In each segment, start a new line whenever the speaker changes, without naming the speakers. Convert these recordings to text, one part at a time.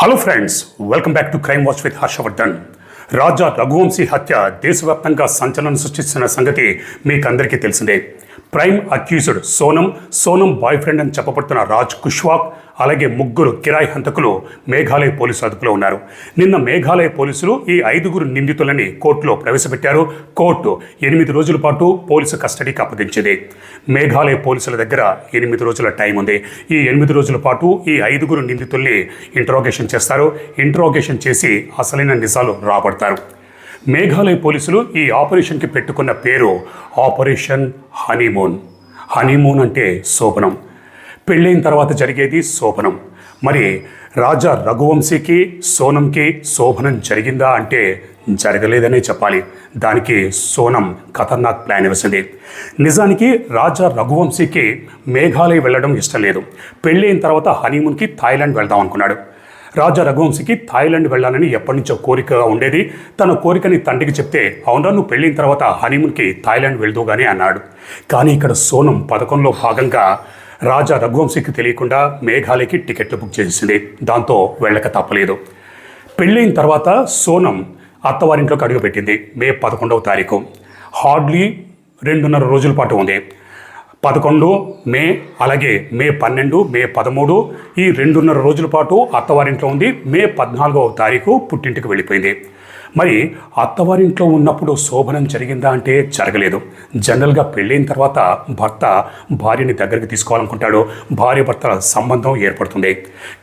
Hello friends welcome back to Crime Watch with Harshavardhan Raja Raghuvanshi హత్య దేశవ్యాప్తంగా సంచలనం సృష్టిస్తున్న సంగతి మీకందరికీ తెలిసిందే. Prime accused Sonam Sonam boyfriend అని చెప్పబడుతున్న రాజ్ కుష్వాక్ అలాగే ముగ్గురు కిరాయి హంతకులు మేఘాలయ పోలీసు అదుపులో ఉన్నారు. నిన్న మేఘాలయ పోలీసులు ఈ ఐదుగురు నిందితులని కోర్టులో ప్రవేశపెట్టారు. కోర్టు ఎనిమిది రోజుల పాటు పోలీసు కస్టడీకి అప్పగించింది. మేఘాలయ పోలీసుల దగ్గర ఎనిమిది రోజుల టైం ఉంది. ఈ ఎనిమిది రోజుల పాటు ఈ ఐదుగురు నిందితుల్ని ఇంట్రోగేషన్ చేస్తారు. ఇంట్రోగేషన్ చేసి అసలైన నిజాలు రాబడతారు. మేఘాలయ పోలీసులు ఈ ఆపరేషన్కి పెట్టుకున్న పేరు ఆపరేషన్ హనీమూన్. హనీమూన్ అంటే శోభనం. పెళ్ళైన తర్వాత జరిగేది శోభనం. మరి రాజా రఘువంశీకి సోనంకి శోభనం జరిగిందా అంటే జరగలేదనే చెప్పాలి. దానికి సోనం ఖతర్నాక్ ప్లాన్ వేసింది. నిజానికి రాజా రఘువంశీకి మేఘాలయ వెళ్ళడం ఇష్టం లేదు. పెళ్ళైన తర్వాత హనీమూన్కి థాయిలాండ్ వెళ్దాం అనుకున్నాడు. రాజా రఘువంశీకి థాయిలాండ్ వెళ్ళాలని ఎప్పటి నుంచో కోరికగా ఉండేది. తన కోరికని తండ్రికి చెప్తే అవునా నువ్వు పెళ్ళిన తర్వాత హనీమూన్కి థాయిలాండ్ వెళ్దుగానే అన్నాడు. కానీ ఇక్కడ సోనం పథకంలో భాగంగా రాజా రఘువంశీకి తెలియకుండా మేఘాలయకి టికెట్లు బుక్ చేసింది. దాంతో వెళ్ళక తప్పలేదు. పెళ్ళైన తర్వాత సోనం అత్తవారింట్లోకి అడుగుపెట్టింది. మే పదకొండవ తారీఖు. హార్డ్లీ రెండున్నర రోజుల పాటు ఉంది. పదకొండు మే అలాగే మే పన్నెండు మే పదమూడు ఈ రెండున్నర రోజుల పాటు అత్తవారింట్లో ఉంది మే పద్నాలుగవ తారీఖు పుట్టింటికి వెళ్ళిపోయింది. మరి అత్తవారింట్లో ఉన్నప్పుడు శోభనం జరిగిందా అంటే జరగలేదు. జనరల్గా పెళ్ళైన తర్వాత భర్త భార్యని దగ్గరికి తీసుకోవాలనుకుంటాడు. భార్య భర్తల సంబంధం ఏర్పడుతుంది.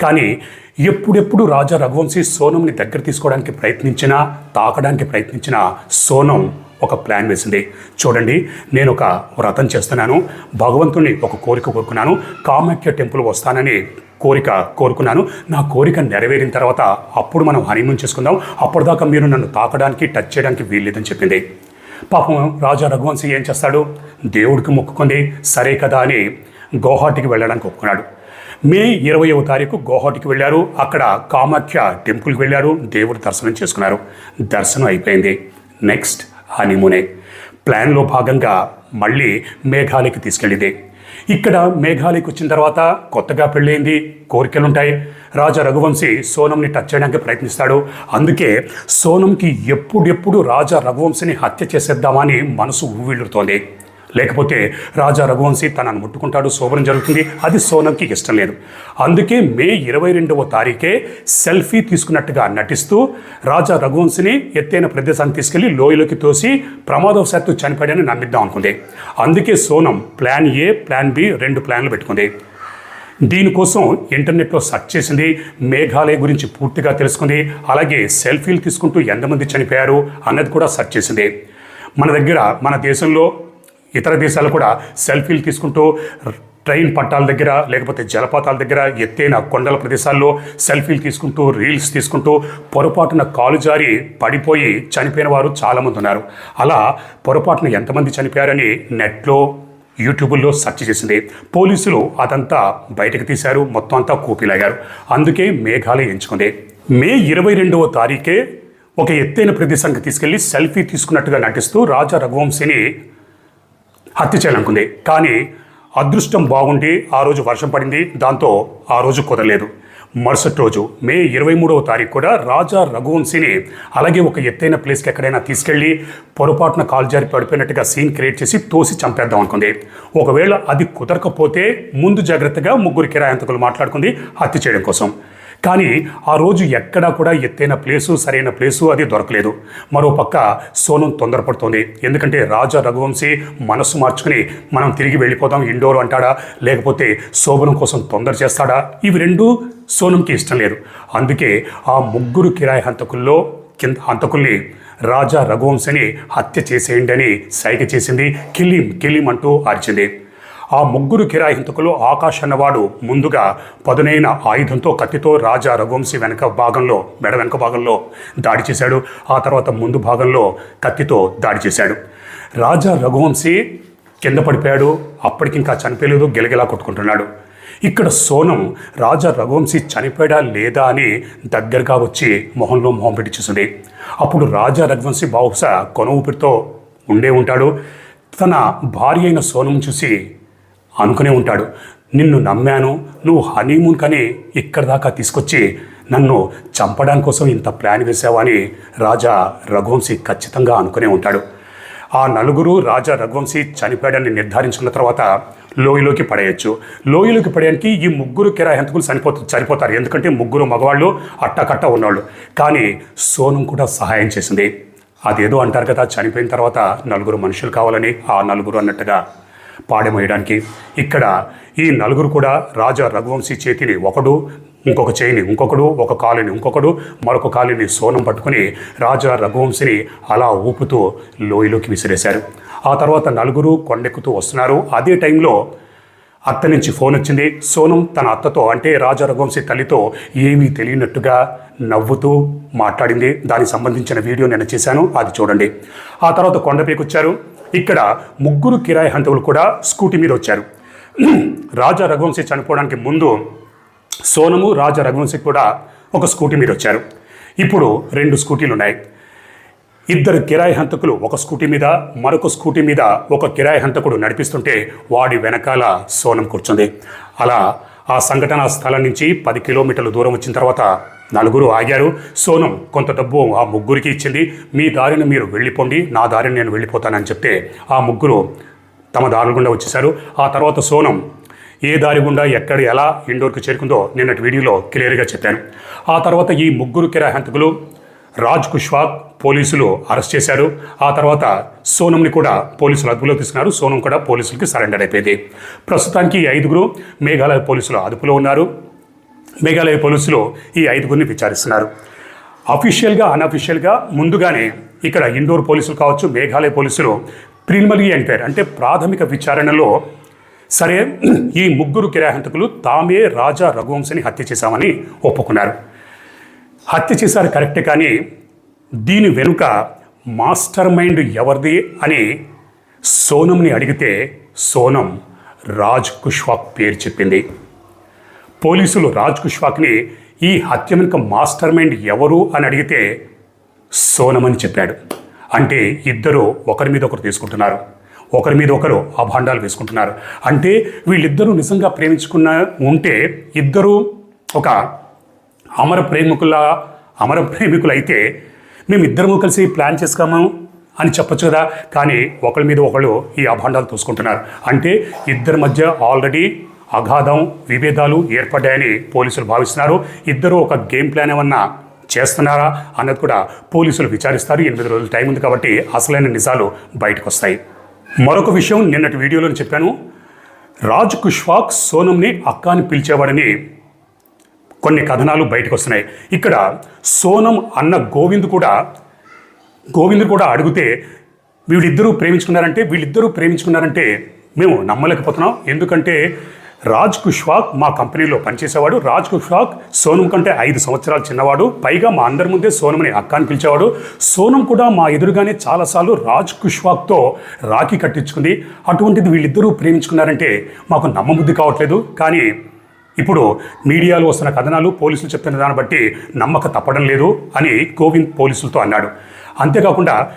కానీ ఎప్పుడెప్పుడు రాజా రఘువంశీ సోనంని దగ్గర తీసుకోవడానికి ప్రయత్నించినా తాకడానికి ప్రయత్నించినా సోనం ఒక ప్లాన్ వేసింది. చూడండి నేను ఒక వ్రతం చేస్తున్నాను. భగవంతుని ఒక కోరిక కోరుకున్నాను. కామాఖ్య టెంపుల్ వస్తానని కోరిక కోరుకున్నాను. నా కోరిక నెరవేరిన తర్వాత అప్పుడు మనం హనీమూన్ చేసుకుందాం. అప్పటిదాకా మీరు నన్ను తాకడానికి టచ్ చేయడానికి వీల్లేదని చెప్పింది. పాపం రాజా రఘువంశీ ఏం చేస్తాడు? దేవుడికి మొక్కుకుంది. సరే కదా అని గౌహాటికి వెళ్ళడానికి ఒప్పుకున్నాడు. మే ఇరవయవ తారీఖు గౌహాటికి వెళ్ళారు. అక్కడ కామాఖ్య టెంపుల్కి వెళ్ళారు. దేవుడి దర్శనం చేసుకున్నారు. దర్శనం అయిపోయింది. నెక్స్ట్ హనీమూనే. ప్లాన్లో భాగంగా మళ్ళీ మేఘాలయకి తీసుకెళ్ళింది. ఇక్కడ మేఘాలయకు వచ్చిన తర్వాత కొత్తగా పెళ్ళైంది కోరికలుంటాయి. రాజా రఘువంశీ సోనంని టచ్ చేయడానికి ప్రయత్నిస్తాడు. అందుకే సోనంకి ఎప్పుడెప్పుడు రాజా రఘువంశిని హత్య చేసేద్దామని మనసు ఊవిళ్ళుతోంది. లేకపోతే రాజా రఘువంశీ తనను ముట్టుకుంటాడు శోభనం జరుగుతుంది. అది సోనంకి ఇష్టం లేదు. అందుకే మే ఇరవై రెండవ తారీఖే సెల్ఫీ తీసుకున్నట్టుగా నటిస్తూ రాజా రఘువంశిని ఎత్తైన ప్రదేశాన్ని తీసుకెళ్ళి లోయలోకి తోసి ప్రమాదవశాత్తు చనిపోయాడని నమ్మిద్దాం అనుకుంది. అందుకే Sonam plan A plan B రెండు ప్లాన్లు పెట్టుకుంది. దీనికోసం ఇంటర్నెట్లో సెర్చ్ చేసింది మేఘాలయ గురించి పూర్తిగా తెలుసుకుంది అలాగే సెల్ఫీలు తీసుకుంటూ ఎంతమంది చనిపోయారు అన్నది కూడా సెర్చ్ చేసింది. మన దగ్గర మన దేశంలో ఇతర దేశాలు కూడా సెల్ఫీలు తీసుకుంటూ ట్రైన్ పట్టాల దగ్గర లేకపోతే జలపాతాల దగ్గర ఎత్తైన కొండల ప్రదేశాల్లో సెల్ఫీలు తీసుకుంటూ రీల్స్ తీసుకుంటూ పొరపాటున కాలు జారి పడిపోయి చనిపోయిన వారు చాలామంది ఉన్నారు. అలా పొరపాటున ఎంతమంది చనిపోయారని నెట్లో యూట్యూబ్లో సెర్చ్ చేసింది. పోలీసులు అదంతా బయటకు తీశారు మొత్తం అంతా కూపిలాగారు అందుకే మేఘాలయ ఎంచుకుంది. మే ఇరవై రెండవ తారీఖే ఒక ఎత్తైన ప్రదేశానికి తీసుకెళ్ళి సెల్ఫీ తీసుకున్నట్టుగా నటిస్తూ రాజా రఘువంశిని హత్య చేయాలనుకుంది. కానీ అదృష్టం బాగుండి ఆ రోజు వర్షం పడింది. దాంతో ఆ రోజు కుదరలేదు. మరుసటి రోజు మే ఇరవై మూడవ తారీఖు కూడా రాజా రఘువంశీని అలాగే ఒక ఎత్తైన ప్లేస్కి ఎక్కడైనా తీసుకెళ్ళి పొరపాటున కాలు జారి పడిపోయినట్టుగా సీన్ క్రియేట్ చేసి తోసి చంపేద్దాం అనుకుంది. ఒకవేళ అది కుదరకపోతే ముందు జాగ్రత్తగా ముగ్గురు కిరాయంతకులు మాట్లాడుకుంది హత్య చేయడం కోసం. కానీ ఆ రోజు ఎక్కడా కూడా ఎత్తైన ప్లేసు సరైన ప్లేసు అది దొరకలేదు. మరో పక్క సోనం తొందరపడుతోంది. ఎందుకంటే రాజా రఘువంశీ మనస్సు మార్చుకుని మనం తిరిగి వెళ్ళిపోదాం ఇండోర్ అంటాడా? లేకపోతే శోభనం కోసం తొందర చేస్తాడా? ఇవి రెండూ సోనంకి ఇష్టం లేదు. అందుకే ఆ ముగ్గురు కిరాయి హంతకుల్లో కింద హంతకుల్ని రాజా రఘువంశిని హత్య చేసేయండి అని సైగ చేసింది. కిలిం కిలిం అంటూ అరిచింది. ఆ ముగ్గురు కిరాయింతకులు ఆకాష్ అన్నవాడు ముందుగా పదునైన ఆయుధంతో కత్తితో రాజా రఘువంశీ వెనక భాగంలో మెడ వెనక భాగంలో దాడి చేశాడు. ఆ తర్వాత ముందు భాగంలో కత్తితో దాడి చేశాడు. రాజా రఘువంశీ కింద పడిపోయాడు. అప్పటికింకా చనిపోయలేదు గిలగిలా కొట్టుకుంటున్నాడు. ఇక్కడ సోనం రాజా రఘువంశీ చనిపోయాడా లేదా అని దగ్గరగా వచ్చి మొహంలో మొహం పెట్టి చూసింది. అప్పుడు రాజా రఘువంశీ బహుశా కొన ఊపిరితో ఉండే ఉంటాడు. తన భార్య అయిన సోనం చూసి అనుకునే ఉంటాడు. నిన్ను నమ్మాను నువ్వు హనీమూన్ కని ఇక్కడి దాకా తీసుకొచ్చి నన్ను చంపడానికి కోసం ఇంత ప్లాన్ వేసావా అని రాజా రఘువంశీ ఖచ్చితంగా అనుకునే ఉంటాడు. ఆ నలుగురు రాజా రఘువంశీ చనిపోయాడని నిర్ధారించుకున్న తర్వాత లోయలోకి పడేయచ్చు. లోయలోకి పడేయడానికి ఈ ముగ్గురు కిరాయింతకులు చనిపోతు చనిపోతారు. ఎందుకంటే ముగ్గురు మగవాళ్ళు అట్టకట్ట ఉన్నవాళ్ళు కానీ సోనం కూడా సహాయం చేసింది. అదేదో అంటారు కదా చనిపోయిన తర్వాత నలుగురు మనుషులు కావాలని ఆ నలుగురు అన్నట్టుగా. పాడెమోయడానికి. ఇక్కడ ఈ నలుగురు కూడా రాజా రఘువంశీ చేతిని ఒకడు ఇంకొక చేయిని ఇంకొకడు ఒక కాలుని ఇంకొకడు మరొక కాలుని సోనం పట్టుకుని రాజా రఘువంశిని అలా ఊపుతూ లోయలోకి విసిరేశారు. ఆ తర్వాత నలుగురు కొండెక్కుతూ వస్తున్నారు. అదే టైంలో అత్త నుంచి ఫోన్ వచ్చింది. సోనం తన అత్తతో అంటే రాజా రఘువంశీ తల్లితో ఏమీ తెలియనట్టుగా నవ్వుతూ మాట్లాడింది. దానికి సంబంధించిన వీడియో నేను చేశాను. అది చూడండి. ఆ తర్వాత కొండపైకి వచ్చారు. ఇక్కడ ముగ్గురు కిరాయి హంతవులు కూడా స్కూటీ మీద వచ్చారు. రాజా రఘువంశీ చనిపోవడానికి ముందు సోనము రాజా రఘువంశీ కూడా ఒక స్కూటీ మీద వచ్చారు. ఇప్పుడు రెండు స్కూటీలు ఉన్నాయి ఇద్దరు కిరాయి హంతకులు ఒక స్కూటీ మీద మరొక స్కూటీ మీద ఒక కిరాయి హంతకుడు నడిపిస్తుంటే వాడి వెనకాల సోనం కూర్చుంది. అలా ఆ సంఘటన స్థలం నుంచి పది కిలోమీటర్ల దూరం వచ్చిన తర్వాత నలుగురు ఆగారు. సోనం కొంత డబ్బు ఆ ముగ్గురికి ఇచ్చింది. మీ దారిని మీరు వెళ్ళిపోండి. నా దారిని నేను వెళ్ళిపోతానని చెప్తే ఆ ముగ్గురు తమ దారుల గుండా వచ్చేశారు. ఆ తర్వాత సోనం ఏ దారి గుండా ఎక్కడ ఎలా ఇండోర్కి చేరుకుందో నిన్నటి వీడియోలో క్లియర్గా చెప్పాను. ఆ తర్వాత ఈ ముగ్గురు కిరాయి హంతకులు రాజ్ కుష్వాక్ పోలీసులు అరెస్ట్ చేశారు. ఆ తర్వాత సోనంని కూడా పోలీసులు అదుపులో తీసుకున్నారు. సోనం కూడా పోలీసులకి సరెండర్ అయిపోయింది. ప్రస్తుతానికి ఈ ఐదుగురు మేఘాలయ పోలీసులు అదుపులో ఉన్నారు. మేఘాలయ పోలీసులు ఈ ఐదుగురిని విచారిస్తున్నారు. అఫీషియల్గా అన్అఫీషియల్గా ముందుగానే ఇక్కడ ఇండోర్ పోలీసులు కావచ్చు మేఘాలయ పోలీసులు ప్రిలిమినరీ ఎంక్వైరీ అంటే ప్రాథమిక విచారణలో సరే ఈ ముగ్గురు కిరాహంతకులు తామే రాజా రఘువంశని హత్య చేశామని ఒప్పుకున్నారు. హత్య చేశారు కరెక్టే కానీ దీని వెనుక మాస్టర్ మైండ్ ఎవరిది అని సోనంని అడిగితే సోనం రాజ్ కుష్వాక్ పేరు చెప్పింది. పోలీసులు రాజ్ కుష్వాక్ని ఈ హత్య వెనుక మాస్టర్ మైండ్ ఎవరు అని అడిగితే సోనం అని చెప్పాడు. అంటే ఇద్దరు ఒకరి మీద ఒకరు తీసుకుంటున్నారు. ఒకరి మీద ఒకరు అభాండాలు వేసుకుంటున్నారు. అంటే వీళ్ళిద్దరూ నిజంగా ప్రేమించుకున్న ఉంటే ఇద్దరూ ఒక అమర ప్రేమికుల అమర ప్రేమికులైతే మేమిద్దరము మేము ఇద్దరము కలిసి ప్లాన్ చేసుకోము అని చెప్పొచ్చు కదా. కానీ ఒకళ్ళ మీద ఒకళ్ళు ఈ అభాండాలు తోసుకుంటున్నారు. అంటే ఇద్దరి మధ్య ఆల్రెడీ అగాధం విభేదాలు ఏర్పడ్డాయని పోలీసులు భావిస్తున్నారు. ఇద్దరు ఒక గేమ్ ప్లాన్ ఏమన్నా చేస్తున్నారా అన్నది కూడా పోలీసులు విచారిస్తారు. ఎనిమిది రోజులు టైం ఉంది కాబట్టి అసలైన నిజాలు బయటకు వస్తాయి మరొక విషయం నిన్నటి వీడియోలో చెప్పాను. రాజ్ కుష్వాక్ సోనంని అక్క అని పిలిచేవాడని కొన్ని కథనాలు బయటకు వస్తున్నాయి ఇక్కడ సోనం అన్న గోవింద్ కూడా గోవింద్ కూడా అడిగితే వీళ్ళిద్దరూ ప్రేమించుకున్నారంటే వీళ్ళిద్దరూ ప్రేమించుకున్నారంటే మేము నమ్మలేకపోతున్నాం. ఎందుకంటే రాజ్ కుష్వాక్ మా కంపెనీలో పనిచేసేవాడు. రాజ్ కుష్వాక్ సోనం కంటే ఐదు సంవత్సరాలు చిన్నవాడు. పైగా మా అందరి ముందే సోనంని అక్క అని పిలిచేవాడు. సోనం కూడా మా ఎదురుగానే చాలాసార్లు రాజ్ కుష్వాక్తో రాఖీ కట్టించుకుంది. అటువంటిది వీళ్ళిద్దరూ ప్రేమించుకున్నారంటే మాకు నమ్మబుద్ధి కావట్లేదు. కానీ ఇప్పుడు మీడియాలో వస్తున్న కథనాలు పోలీసులు చెప్తున్న దాన్ని బట్టి నమ్మక తప్పడం లేదు అని గోవింద్ పోలీసులతో అన్నాడు. అంతేకాకుండా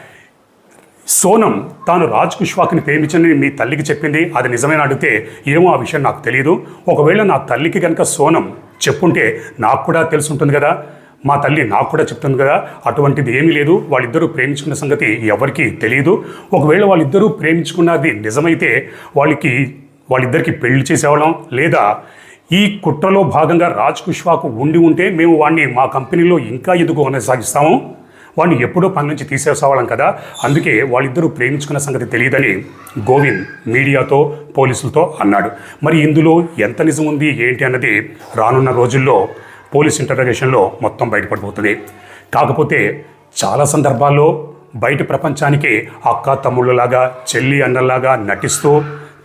సోనం తాను రాజ్ కుష్వాక్ని ప్రేమించని మీ తల్లికి చెప్పింది అది నిజమైన అడిగితే ఏమో ఆ విషయం నాకు తెలియదు. ఒకవేళ నా తల్లికి కనుక సోనం చెప్పుంటే నాకు కూడా తెలుసుంటుంది కదా. మా తల్లి నాకు కూడా చెప్తుంది కదా. అటువంటిది ఏమీ లేదు. వాళ్ళిద్దరూ ప్రేమించుకున్న సంగతి ఎవరికీ తెలియదు. ఒకవేళ వాళ్ళిద్దరూ ప్రేమించుకున్నది నిజమైతే వాళ్ళకి వాళ్ళిద్దరికి పెళ్ళి చేసేవాళ్ళం లేదా ఈ కుట్రలో భాగంగా రాజ్ కుష్వాకు ఉండి ఉంటే మేము వాడిని మా కంపెనీలో ఇంకా ఎందుకు కొనసాగిస్తాము. వాడిని ఎప్పుడో పని నుంచి తీసేసేవాళ్ళం కదా. అందుకే వాళ్ళిద్దరూ ప్రేమించుకున్న సంగతి తెలియదని గోవింద్ మీడియాతో పోలీసులతో అన్నాడు. మరి ఇందులో ఎంత నిజం ఉంది ఏంటి అన్నది రానున్న రోజుల్లో పోలీస్ ఇంటర్రగేషన్లో మొత్తం బయటపడిపోతుంది. కాకపోతే చాలా సందర్భాల్లో బయట ప్రపంచానికి అక్క తమ్ముళ్ళలాగా చెల్లి అన్నలాగా నటిస్తూ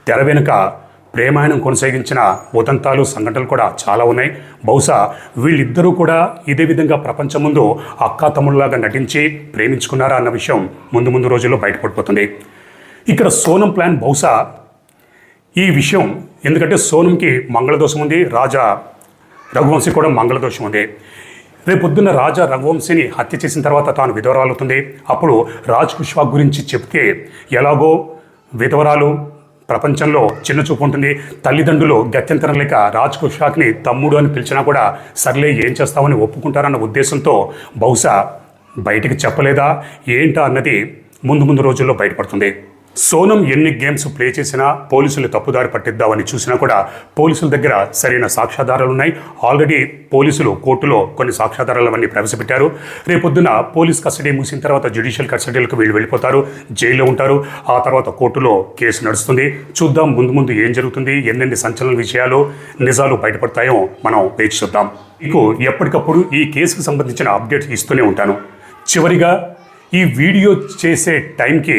తెర వెనుక ప్రేమాయణం కొనసాగించిన ఉదంతాలు సంఘటనలు కూడా చాలా ఉన్నాయి. బహుశా వీళ్ళిద్దరూ కూడా ఇదే విధంగా ప్రపంచం ముందు అక్క తమ్ముళ్ళలాగా నటించి ప్రేమించుకున్నారా అన్న విషయం ముందు ముందు రోజుల్లో బయటపడిపోతుంది. ఇక్కడ సోనం ప్లాన్ బహుశా ఈ విషయం ఎందుకంటే సోనంకి మంగళదోషం ఉంది రాజా రఘువంశీ కూడా మంగళదోషం ఉంది. రేపొద్దున్న రాజా రఘువంశీని హత్య చేసిన తర్వాత తాను విధవరాలవుతుంది. అప్పుడు రాజ్ కుష్వా గురించి చెప్తే ఎలాగో విధవరాలు ప్రపంచంలో చిన్న చూపు ఉంటుంది. తల్లిదండ్రులు గత్యంతరం లేక రాజ్ కుషాక్ని తమ్ముడు అని పిలిచినా కూడా సర్లే ఏం చేస్తామని ఒప్పుకుంటారన్న ఉద్దేశంతో బహుశా బయటికి చెప్పలేదా? ఏంటా అన్నది ముందు ముందు రోజుల్లో బయటపడుతుంది. సోనం ఎన్ని గేమ్స్ ప్లే చేసినా పోలీసులు తప్పుదారి పట్టిద్దామని చూసినా కూడా పోలీసుల దగ్గర సరైన సాక్ష్యాధారాలు ఉన్నాయి ఆల్రెడీ పోలీసులు కోర్టులో కొన్ని సాక్ష్యాధారాలు అవన్నీ ప్రవేశపెట్టారు. రేపొద్దున పోలీస్ కస్టడీ ముగిసిన తర్వాత జ్యుడిషియల్ కస్టడీలకు వీళ్ళు వెళ్ళిపోతారు. జైల్లో ఉంటారు. ఆ తర్వాత కోర్టులో కేసు నడుస్తుంది. చూద్దాం ముందు ముందు ఏం జరుగుతుంది ఎన్నెన్ని సంచలన విషయాలు నిజాలు బయటపడతాయో మనం వేచి చూద్దాం. మీకు ఎప్పటికప్పుడు ఈ కేసుకు సంబంధించిన అప్డేట్స్ ఇస్తూనే ఉంటాను. చివరిగా ఈ వీడియో చేసే టైంకి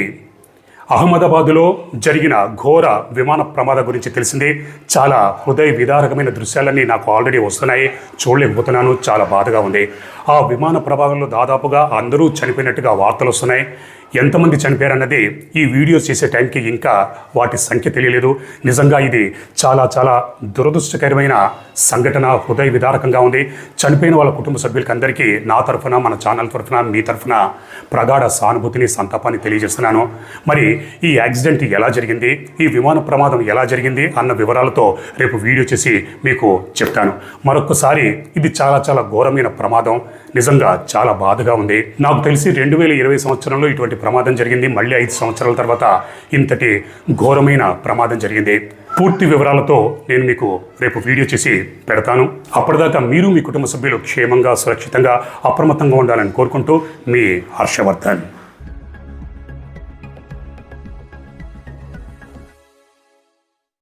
అహ్మదాబాదులో జరిగిన ఘోర విమాన ప్రమాదం గురించి తెలిసింది. చాలా హృదయ విదారకమైన దృశ్యాలన్నీ నాకు ఆల్రెడీ వస్తున్నాయి. చూడలేకపోతున్నాను. చాలా బాధగా ఉంది. ఆ విమాన ప్రమాదంలో దాదాపుగా అందరూ చనిపోయినట్టుగా వార్తలు వస్తున్నాయి. ఎంతమంది చనిపోయారన్నది ఈ వీడియో చేసే టైంకి ఇంకా వాటి సంఖ్య తెలియలేదు. నిజంగా ఇది చాలా చాలా దురదృష్టకరమైన సంఘటన హృదయ విదారకంగా ఉంది. చనిపోయిన వాళ్ళ కుటుంబ సభ్యులకి అందరికీ నా తరఫున మన ఛానల్ తరఫున మీ తరఫున ప్రగాఢ సానుభూతిని సంతాపాన్ని తెలియజేస్తున్నాను. మరి ఈ యాక్సిడెంట్ ఎలా జరిగింది? ఈ విమాన ప్రమాదం ఎలా జరిగింది? అన్న వివరాలతో రేపు వీడియో చేసి మీకు చెప్తాను. మరొకసారి ఇది చాలా చాలా ఘోరమైన ప్రమాదం. నిజంగా చాలా బాధగా ఉంది. నాకు తెలిసి రెండు వేల ఇరవై సంవత్సరంలో ఇటువంటి ప్రమాదం జరిగింది. మళ్ళీ ఐదు సంవత్సరాల తర్వాత ఇంతటి ఘోరమైన ప్రమాదం జరిగింది. పూర్తి వివరాలతో నేను మీకు రేపు వీడియో చేసి పెడతాను. అప్పటిదాకా మీరు మీ కుటుంబ సభ్యులు క్షేమంగా సురక్షితంగా అప్రమత్తంగా ఉండాలని కోరుకుంటూ మీ హర్షవర్ధన్.